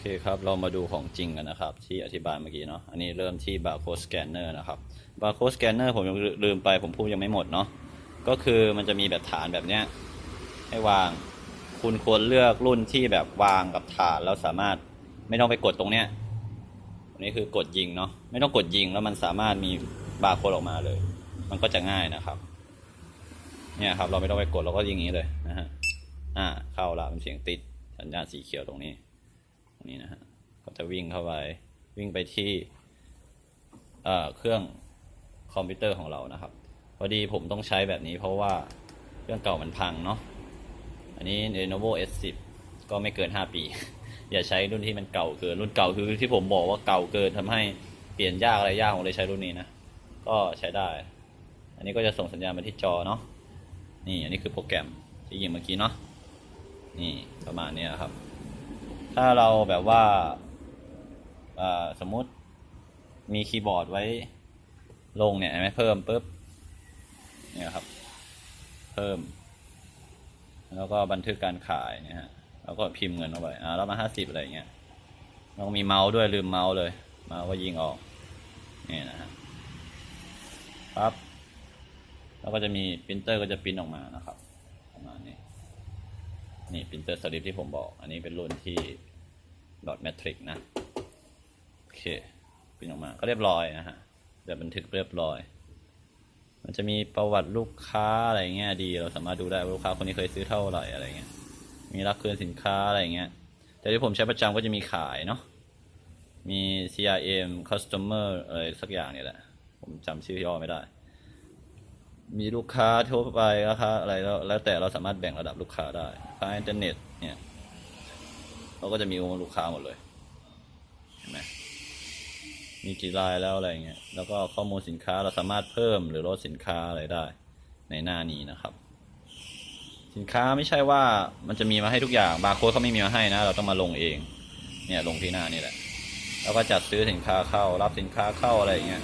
อเคครับ เรามาดูของจริงกันนะครับ ที่อธิบายเมื่อกี้เนาะ อันนี้เริ่มที่ barcode scanner นะครับ barcode scanner ผมยังลืมไปผมพูดยังไม่หมดเนาะ ก็คือมันจะมีแบบฐานแบบเนี้ยให้วาง คุณควรเลือกรุ่นที่แบบวางกับฐานแล้วสามารถไม่ต้องไปกดตรงเนี้ยตรงนี้คือกดยิงเนาะ ไม่ต้องกดยิงแล้วมันสามารถมีบาร์โค้ดออกมาเลย มันก็จะง่ายนะครับ เนี่ยครับเราไม่ต้องไปกดเราก็ยิงอย่างนี้เลยนะฮะ อ่าเข้าละเป็นเสียงติดสัญญาณสีเขียวตรงนี้ นี้นะฮะก็จะวิ่งเข้าไปวิ่งไปที่เอ่อเครื่องคอมพิวเตอร์ของเรานะครับ พอดีผมต้องใช้แบบนี้เพราะว่าเครื่องเก่ามันพังเนาะอันนี้ Lenovo S10 ก็ไม่เกิน 5 ปี อย่าใช้รุ่นที่มันเก่าเกินรุ่นเก่าคือที่ผมบอกว่าเก่าเกินทำให้เปลี่ยนยากอะไรยากผมเลยใช้รุ่นนี้นะก็ใช้ได้ อันนี้ก็จะส่งสัญญาณมาที่จอเนาะนี่อันนี้คือโปรแกรมที่ยิงเมื่อกี้เนาะนี่ประมาณนี้ครับ ถ้าเราแบบว่าสมมุติมีคีย์บอร์ดไว้ลงเนี่ยไหมเพิ่มปุ๊บเนี่ยครับ เพิ่ม แล้วก็บันทึกการขายเนี่ยฮะแล้วก็พิมพ์เงินเข้าไปอ่าแล้วมาห้าสิบอะไรเงี้ยต้องมีเมาส์ด้วยลืมเมาส์เลยเมาส์ก็ยิงออกนี่นะฮะปั๊บแล้วก็จะมีปรินเตอร์ก็จะปริ้นออกมานะครับ นี่ปรินเตอร์สลิปที่ผมบอก อันนี้เป็นรุ่นที่ดอทแมทริกนะ โอเคปริ้นออกมาก็เรียบร้อยนะฮะจะบันทึกเรียบร้อย มันจะมีประวัติลูกค้าอะไรเงี้ยดี เราสามารถดูได้ว่าลูกค้าคนนี้เคยซื้อเท่าไหร่อะไรเงี้ย มีรับคืนสินค้าอะไรเงี้ย แต่ที่ผมใช้ประจำก็จะมีขายเนาะ มี CRM customer อะไรสักอย่างเนี่ยแหละ ผมจำชื่อย่อไม่ได้ มีลูกค้าทั่วไปนะครับอะไรแล้วแล้วแต่เราสามารถแบ่งระดับลูกค้าได้ลูกค้าอินเทอร์เน็ตเนี่ยเราก็จะมีองค์ลูกค้าหมดเลยเห็นไหมมีกี่รายแล้วอะไรเงี้ยแล้วก็ข้อมูลสินค้าเราสามารถเพิ่มหรือลดสินค้าอะไรได้ ในหน้านี้นะครับ สินค้าไม่ใช่ว่ามันจะมีมาให้ทุกอย่างบาร์โค้ดเขาไม่มีมาให้นะ เราต้องมาลงเอง เนี่ยลงที่หน้านี่แหละ แล้วก็จัดซื้อสินค้าเข้ารับสินค้าเข้าอะไรเงี้ย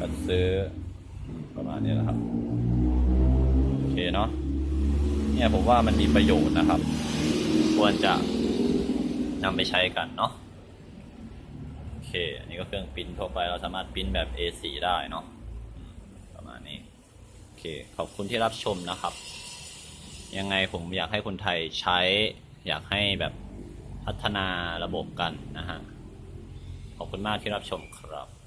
จัดซื้อประมาณนี้นะครับ เนี่ยผมว่ามันมีประโยชน์นะครับ ควรจะนำไปใช้กันเนาะโอเค อันนี้ก็เครื่องปริ้นทั่วไปเราสามารถปริ้นแบบ A4 ได้เนาะประมาณนี้โอเคขอบคุณที่รับชมนะครับ ยังไงผมอยากให้คนไทยใช้อยากให้แบบพัฒนาระบบกันนะฮะขอบคุณมากที่รับชมครับ